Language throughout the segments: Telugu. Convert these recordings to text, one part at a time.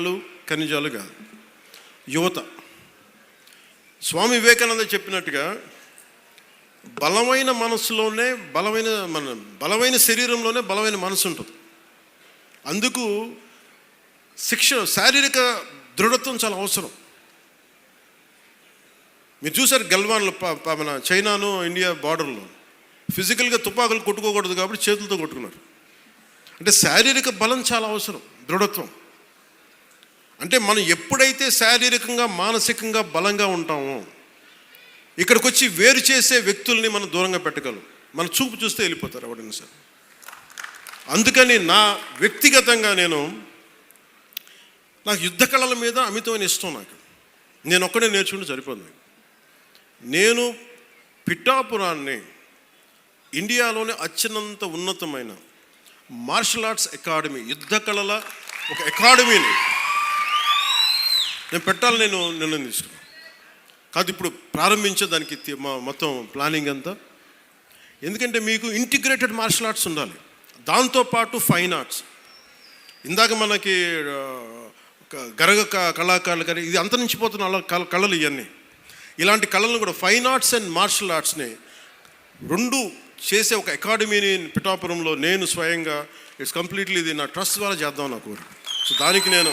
ఖనిజాలు ఖనిజాలు కాదు. యువత. స్వామి వివేకానంద చెప్పినట్టుగా బలమైన మనసులోనే బలమైన మన బలమైన శరీరంలోనే బలమైన మనసు ఉంటుంది. అందుకు శిక్ష శారీరక దృఢత్వం చాలా అవసరం. మీరు చూసారు గల్వాన్లో మన చైనాను ఇండియా బార్డర్లో. ఫిజికల్గా తుపాకులు కొట్టుకోకూడదు కాబట్టి చేతులతో కొట్టుకున్నారు. అంటే శారీరక బలం చాలా అవసరం దృఢత్వం. అంటే మనం ఎప్పుడైతే శారీరకంగా మానసికంగా బలంగా ఉంటామో ఇక్కడికి వచ్చి వేరు చేసే వ్యక్తుల్ని మనం దూరంగా పెట్టగలం. మన చూపు చూస్తే వెళ్ళిపోతారు ఎవడైనా సరే. అందుకని నా వ్యక్తిగతంగా నేను నాకు యుద్ధ కళల మీద అమితమైన ఇష్టం నాకు. నేను ఒక్కడే నేర్చుకుంటే సరిపోదు నేను పిఠాపురాన్ని ఇండియాలోనే అత్యున్నంత ఉన్నతమైన మార్షల్ ఆర్ట్స్ అకాడమీ యుద్ధ కళల ఒక అకాడమీని నేను పెట్టాలని నేను నిర్ణయం తీసుకున్నాను కాదు ఇప్పుడు ప్రారంభించే దానికి మా మొత్తం ప్లానింగ్ అంతా. ఎందుకంటే మీకు ఇంటిగ్రేటెడ్ మార్షల్ ఆర్ట్స్ ఉండాలి. దాంతోపాటు ఫైన్ ఆర్ట్స్ ఇందాక మనకి గరగ క- కళాకారులు కానీ ఇది అంతరించిపోతున్న అలా కళలు ఇవన్నీ ఇలాంటి కళలను కూడా ఫైన్ ఆర్ట్స్ అండ్ మార్షల్ ఆర్ట్స్ని రెండు చేసే ఒక అకాడమీని పిఠాపురంలో నేను స్వయంగా ఇట్స్ కంప్లీట్లీ ఇది నా ట్రస్ట్ ద్వారా చేద్దాం నా కోరిక సో దానికి నేను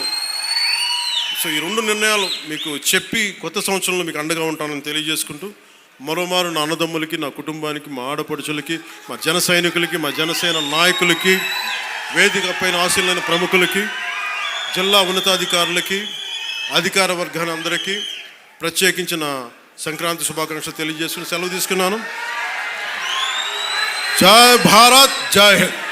సో ఈ రెండు నిర్ణయాలు మీకు చెప్పి కొత్త సంవత్సరంలో మీకు అండగా ఉంటానని తెలియజేసుకుంటూ మరోమారు నా అన్నదమ్ములకి నా కుటుంబానికి మా ఆడపడుచులకి మా జన సైనికులకి మా జనసేన నాయకులకి వేదిక పైన ఆశీలైన ప్రముఖులకి జిల్లా ఉన్నతాధికారులకి అధికార వర్గాన్ని అందరికీ ప్రత్యేకించిన సంక్రాంతి శుభాకాంక్షలు తెలియజేసుకుని సెలవు తీసుకున్నాను. జై భారత్ జై హింద్.